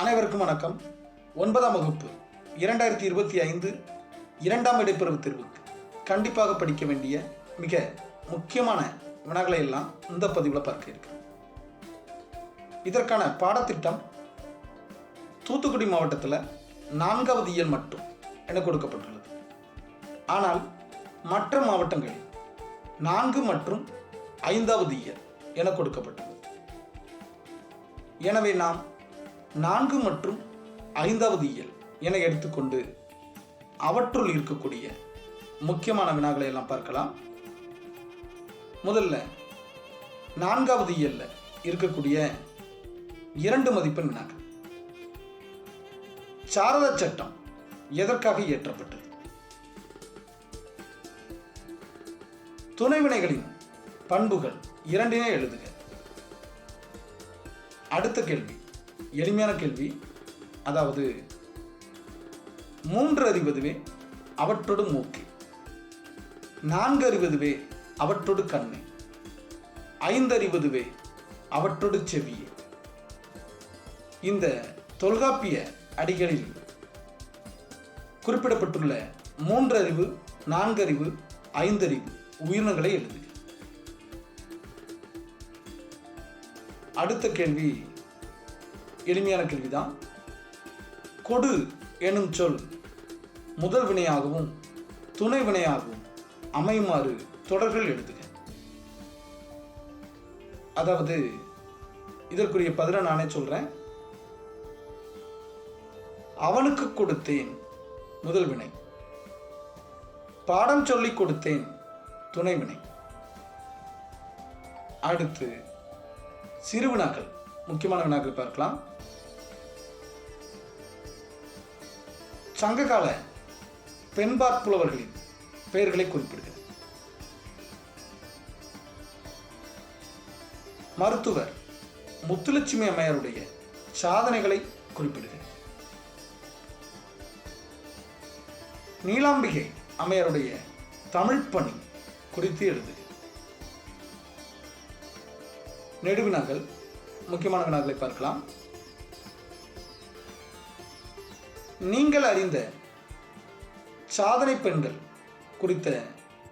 அனைவருக்கும் வணக்கம். ஒன்பதாம் வகுப்பு இரண்டாயிரத்தி இருபத்தி ஐந்து இரண்டாம் இடைப்பிறவு தேர்வுக்கு கண்டிப்பாக படிக்க வேண்டிய மிக முக்கியமான வினாக்களை எல்லாம் இந்த பதிவில் பார்க்க இருக்கிறோம். இதற்கான பாடத்திட்டம் தூத்துக்குடி மாவட்டத்தில் நான்காவது இயல் மட்டும் என கொடுக்கப்பட்டுள்ளது. ஆனால் மற்ற மாவட்டங்களில் நான்கு மற்றும் ஐந்தாவது இயல் என கொடுக்கப்பட்டுள்ளது. எனவே நாம் நான்கு மற்றும் ஐந்தாவது இயல் என எடுத்துக்கொண்டு அவற்றுள் இருக்கக்கூடிய முக்கியமான வினாக்களை எல்லாம் பார்க்கலாம். முதல்ல நான்காவது இயல்ல இருக்கக்கூடிய இரண்டு மதிப்பெண் வினாக்கள். சாரத சட்டம் எதற்காக இயற்றப்பட்டது? துணைவினைகளின் பண்புகள் இரண்டினை எழுதுக. அடுத்த கேள்வி. எளிமையான கேள்வி. அதாவது மூன்று அறிவதுவே அவற்றோடு மூக்கு. நான்கு அறிவதுவே அவற்றோடு கண்ணு. ஐந்து அறிவதுவே அவற்றோடு செவியே. இந்த தொல்காப்பிய அடிகளில் குறிப்பிடப்பட்டுள்ள மூன்றறிவு நான்கறிவு ஐந்தறிவு உயிரினங்களை எழுதுக. அடுத்த கேள்வி எளிமையான கேள்விதான் கொடு எனும் சொல் முதல் வினையாகவும் துணை வினையாகவும் அமையுமாறு தொடர்கள் எழுதுக. அதாவது இதற்குரிய பதில நானே சொல்றேன். அவனுக்கு கொடுத்தேன் முதல் வினை. பாடம் சொல்லிக் கொடுத்தேன் துணை வினை. அடுத்து சிறு வினாக்கள். முக்கியமான வினாக்கள் பார்க்கலாம். சங்ககால பெண்பாற் புலவர்களின் பெயர்களை குறிப்பிடுகிறது மருத்துவர் முத்துலட்சுமி அம்மையாருடைய சாதனைகளை குறிப்பிடுகிறது நீலாம்பிகை அம்மையாருடைய தமிழ் பணி குறித்து எழுது நெடுவினாக்கள் முக்கியமான வினாக்களை பார்க்கலாம். நீங்கள் அறிந்த சாதனை பெண்கள் குறித்த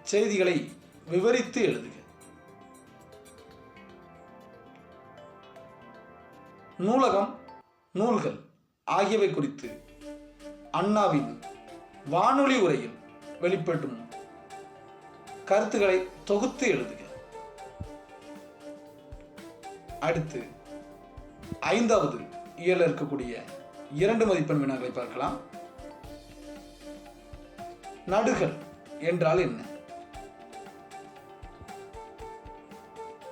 செய்திகளை விவரித்து எழுதுக. நூலகம் நூல்கள் ஆகியவை குறித்து அண்ணாவின் வானொலி உரையில் வெளிப்படும் கருத்துக்களை தொகுத்து எழுதுக. அடுத்து ஐந்தாவது இயல இருக்கக்கூடிய இரண்டு மதிப்பெண் வினாக்களை பார்க்கலாம். நடுகள் என்றால் என்ன?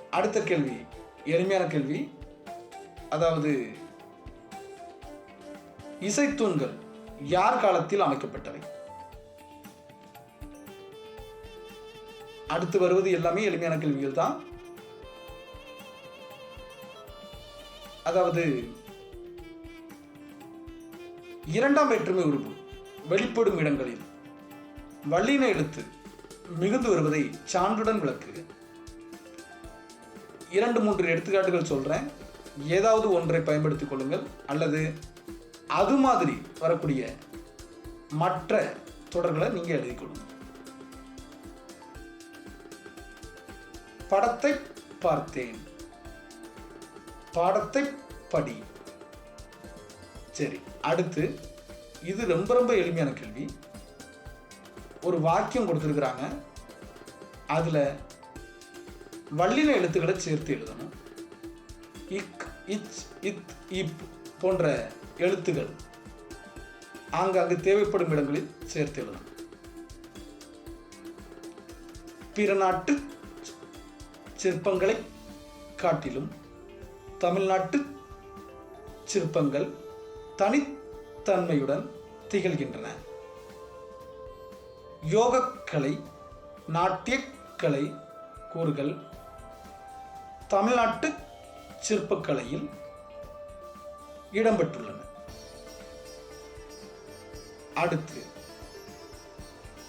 அடுத்த கேள்வி எளிமையான கேள்வி. அதாவது இசைத்தூண்கள் யார் காலத்தில் அமைக்கப்பட்டவை? அடுத்து வருவது எல்லாமே எளிமையான கேள்விகள் தான். அதாவது இரண்டாம் வேற்றுமை உறுப்பு வெளிப்படும் இடங்களில். வல்லின எழுத்து மிகுந்து வருவதை சான்றுடன் விளக்கு. இரண்டு மூன்று எடுத்துக்காட்டுகள் சொல்கிறேன் ஏதாவது ஒன்றை பயன்படுத்திக் கொள்ளுங்கள். அல்லது அது மாதிரி வரக்கூடிய மற்ற தொடர்களை நீங்கள் எழுதிக் கொள்ளுங்கள். படத்தை பார்த்தேன். பாடத்தை படி. சரி அடுத்து இது ரொம்ப ரொம்ப எளிமையான கேள்வி. ஒரு வாக்கியம் கொடுத்துருக்குறாங்க. அதில் வள்ளின எழுத்துக்களை சேர்த்து எழுதணும். இக் இச் இத் இப் போன்ற எழுத்துகள் ஆங்காங்கு தேவைப்படும் இடங்களில் சேர்த்து எழுதணும். பிற நாட்டு சிற்பங்களை காட்டிலும் தமிழ்நாட்டு சிற்பங்கள் தனித்தன்மையுடன் திகழ்கின்றன. யோகக்கலை நாட்டியக்கலை கூறுகள் தமிழ்நாட்டு சிற்பக்கலையில் இடம்பெற்றுள்ளன. அடுத்து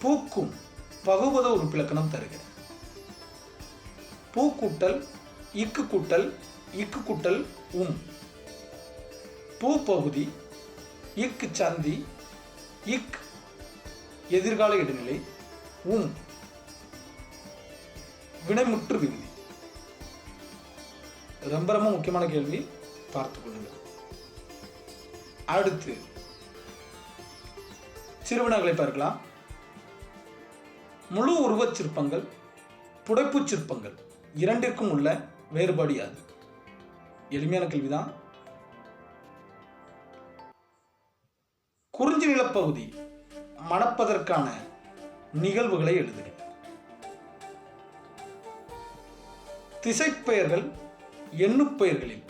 பூக்கும் பகுபத உறுப்பிலக்கணம் தருக பூக்கூட்டல் இக்கு கூட்டல் இக்கு கூட்டல் உம். பூ பகுதி இக்கு சந்தி இக் எதிர்கால இடைநிலை உம் வினைமுற்று விகுதி ரொம்ப ரொம்ப முக்கியமான கேள்வி பார்த்து கொள்ளுங்கள். அடுத்து சிறுவினாக்களை பார்க்கலாம். முழு உருவச் சிற்பங்கள் புடைப்புச் சிற்பங்கள் இரண்டிற்கும் உள்ள வேறுபாடு யாது? எளிமையான கேள்விதான். பகுதி மணப்பதற்கான நிகழ்வுகளை எழுதுக திசைப்பெயர்கள் எண்ணுப்பெயர்களில்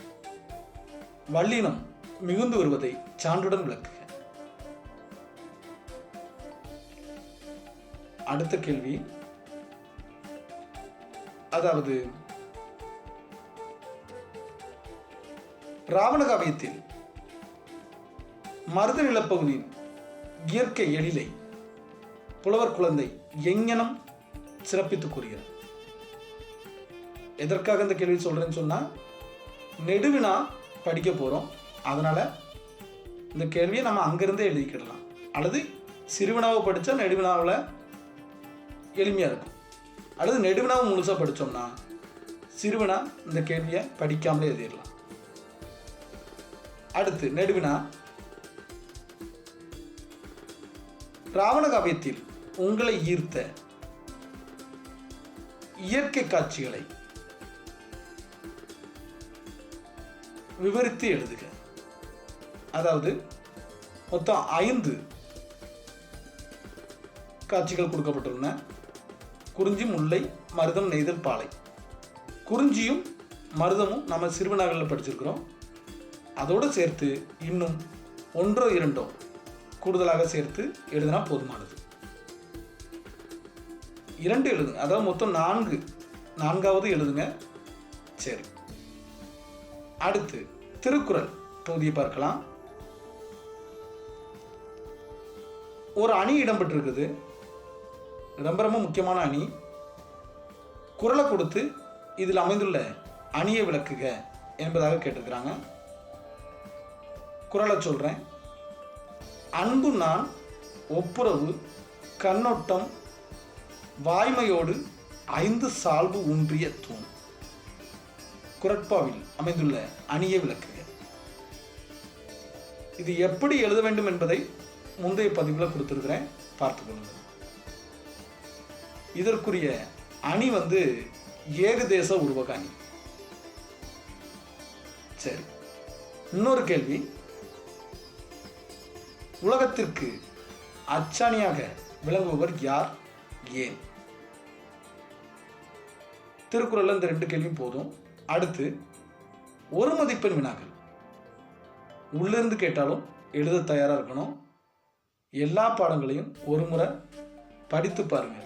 வல்லினம் மிகுந்து வருவதை சான்றுடன் விளக்குக அடுத்த கேள்வி. அதாவது ராவண காவியத்தில் மருத நிலப்பகுதியின் இயற்கை எழிலை புலவர் குழந்தை எங்ஙனம் சிறப்பித்து கூறுகிறார் எதற்காக இந்த கேள்வி சொல்றேன்னு சொன்னால் நெடுவினா படிக்க போகிறோம் அதனால் இந்த கேள்வியை நம்ம அங்கேருந்தே எழுதிக்கிடலாம். அல்லது சிறுவினாவை படித்தா நெடுவினாவில் எளிமையாக இருக்கும். அல்லது நெடுவினாவை முழுசாக படித்தோம்னா சிறுவினா இந்த கேள்வியை படிக்காமலே எழுதிடலாம். அடுத்து நெடுவினா ராவண காவியத்தில் உங்களை ஈர்த்த இயற்கை காட்சிகளை விவரித்து எழுதுக. அதாவது மொத்தம் ஐந்து காட்சிகள் கொடுக்கப்பட்டுள்ளன. குறிஞ்சி முல்லை மருதம் நெய்தல் பாலை. குறிஞ்சியும் மருதமும் நம்ம சிறுவனாகளில் படிச்சிருக்கிறோம். அதோடு சேர்த்து இன்னும் ஒன்றோ இரண்டோ கூடுதலாக சேர்த்து எழுதினா போதுமானது. இரண்டு எழுதுங்க. அதாவது மொத்தம் நான்கு நான்காவது எழுதுங்க. சரி. அடுத்து திருக்குறள் தொகுதியை பார்க்கலாம். ஒரு அணி இடம்பெற்றிருக்குது. ரொம்ப ரொம்ப முக்கியமான அணி. குரலை கொடுத்து இதில் அமைந்துள்ள அணியை விளக்குக என்பதாக கேட்டிருக்கிறாங்க. குரலை சொல்கிறேன் அன்பு நான் ஒப்புரவு கண்ணோட்டம் வாய்மையோடு ஐந்து சால்பு ஒன்றிய தூண். குரட்பாவில் அமைந்துள்ள அணிய விளக்குக. இது எப்படி எழுத வேண்டும் என்பதை முந்தைய பதிவில் கொடுத்துருக்கிறேன். பார்த்துக்கொள்ளுங்க இதற்குரிய அணி வந்து ஏகதேச உருவக அணி. சரி இன்னொரு கேள்வி. உலகத்திற்கு அச்சாணியாக விளங்குபவர் யார்? ஏன்? திருக்குறள்ல இந்த ரெண்டு கேள்வியும் போதும். அடுத்து ஒரு மதிப்பெண் வினாக்கள். உள்ளிருந்து கேட்டாலும் எழுத தயாராக இருக்கணும். எல்லா பாடங்களையும் ஒரு முறை படித்து பாருங்கள்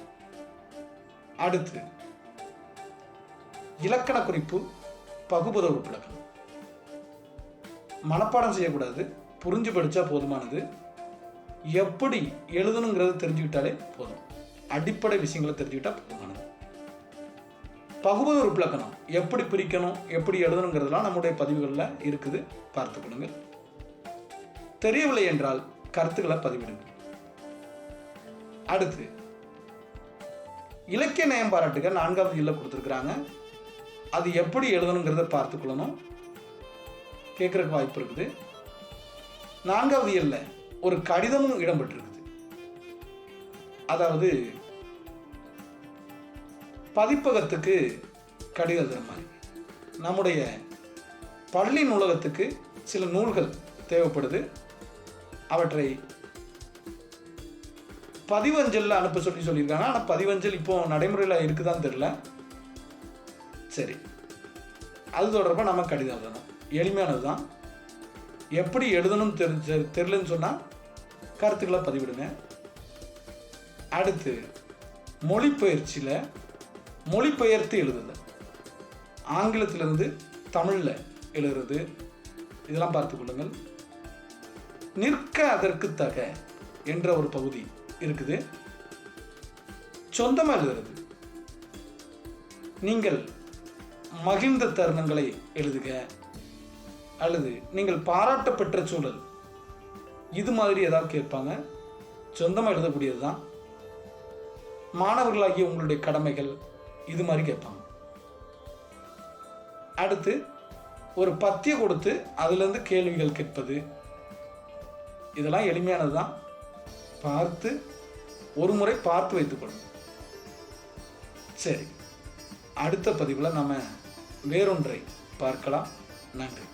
அடுத்து இலக்கண குறிப்பு பகுபத உறுப்பிலக்கணம் மனப்பாடம் செய்யக்கூடாது. புரிஞ்சு படித்தா போதுமானது. எப்படி எழுதணுங்கிறத தெரிஞ்சுக்கிட்டாலே போதும். அடிப்படை விஷயங்களை தெரிஞ்சுக்கிட்டா போதுமானது. பகுபத உறுப்பிலக்கணம் எப்படி பிரிக்கணும் எப்படி எழுதணுங்கிறதெல்லாம் நம்முடைய பதிவுகளில் இருக்குது. பார்த்துக்கணுங்க தெரியவில்லை என்றால் கருத்துக்களை பதிவிடுங்க அடுத்து இலக்கிய நயம் பாராட்டுக நான்காவது இல்ல கொடுத்துருக்குறாங்க. அது எப்படி எழுதணுங்கிறத பார்த்துக்கொள்ளணும் கேட்குறக்கு வாய்ப்பு இருக்குது. நான்காவது இல்லை ஒரு கடிதமும் இடம்பெற்றிருக்குது. அதாவது பதிப்பகத்துக்கு கடிதம் எழுதுற மாதிரி. நம்முடைய பள்ளி நூலகத்துக்கு சில நூல்கள் தேவைப்படுது. அவற்றை பதிவஞ்சலில் அனுப்ப சொல்லி சொல்லியிருக்காங்க. ஆனால் பதிவஞ்சல் இப்போ நடைமுறையில் இருக்குதான்னு தெரில சரி. அது தொடர்பாக நம்ம கடிதம் எழுதணும். எளிமையானது தான் எப்படி எழுதணும் தெரிஞ்ச தெரிலன்னு சொன்னால் கருத்துக்களை பதிவிடுங்க. அடுத்து மொழிப்பெயர்ச்சியில் மொழிபெயர்த்து எழுதுது ஆங்கிலத்திலிருந்து தமிழில் எழுதுறது. இதெல்லாம் பார்த்து கொள்ளுங்கள். நிற்க அதற்கு தக என்ற ஒரு பகுதி இருக்குது. சொந்தமாக எழுதுறது. நீங்கள் மகிழ்ந்த தருணங்களை எழுதுக. அல்லது நீங்கள் பாராட்ட பெற்ற சூழல். இது மாதிரி ஏதாவது கேட்பாங்க. சொந்தமாக எழுதக்கூடியது தான் மாணவர்களாகிய உங்களுடைய கடமைகள் இது மாதிரி கேட்பாங்க. அடுத்து ஒரு பத்திய கொடுத்து அதுலேருந்து கேள்விகள் கேட்பது. இதெல்லாம் எளிமையானது தான் பார்த்து ஒரு முறை பார்த்து வைத்துக்கொள்ளும் சரி அடுத்த பதிவில் நம்ம வேறொன்றை பார்க்கலாம். நன்றி.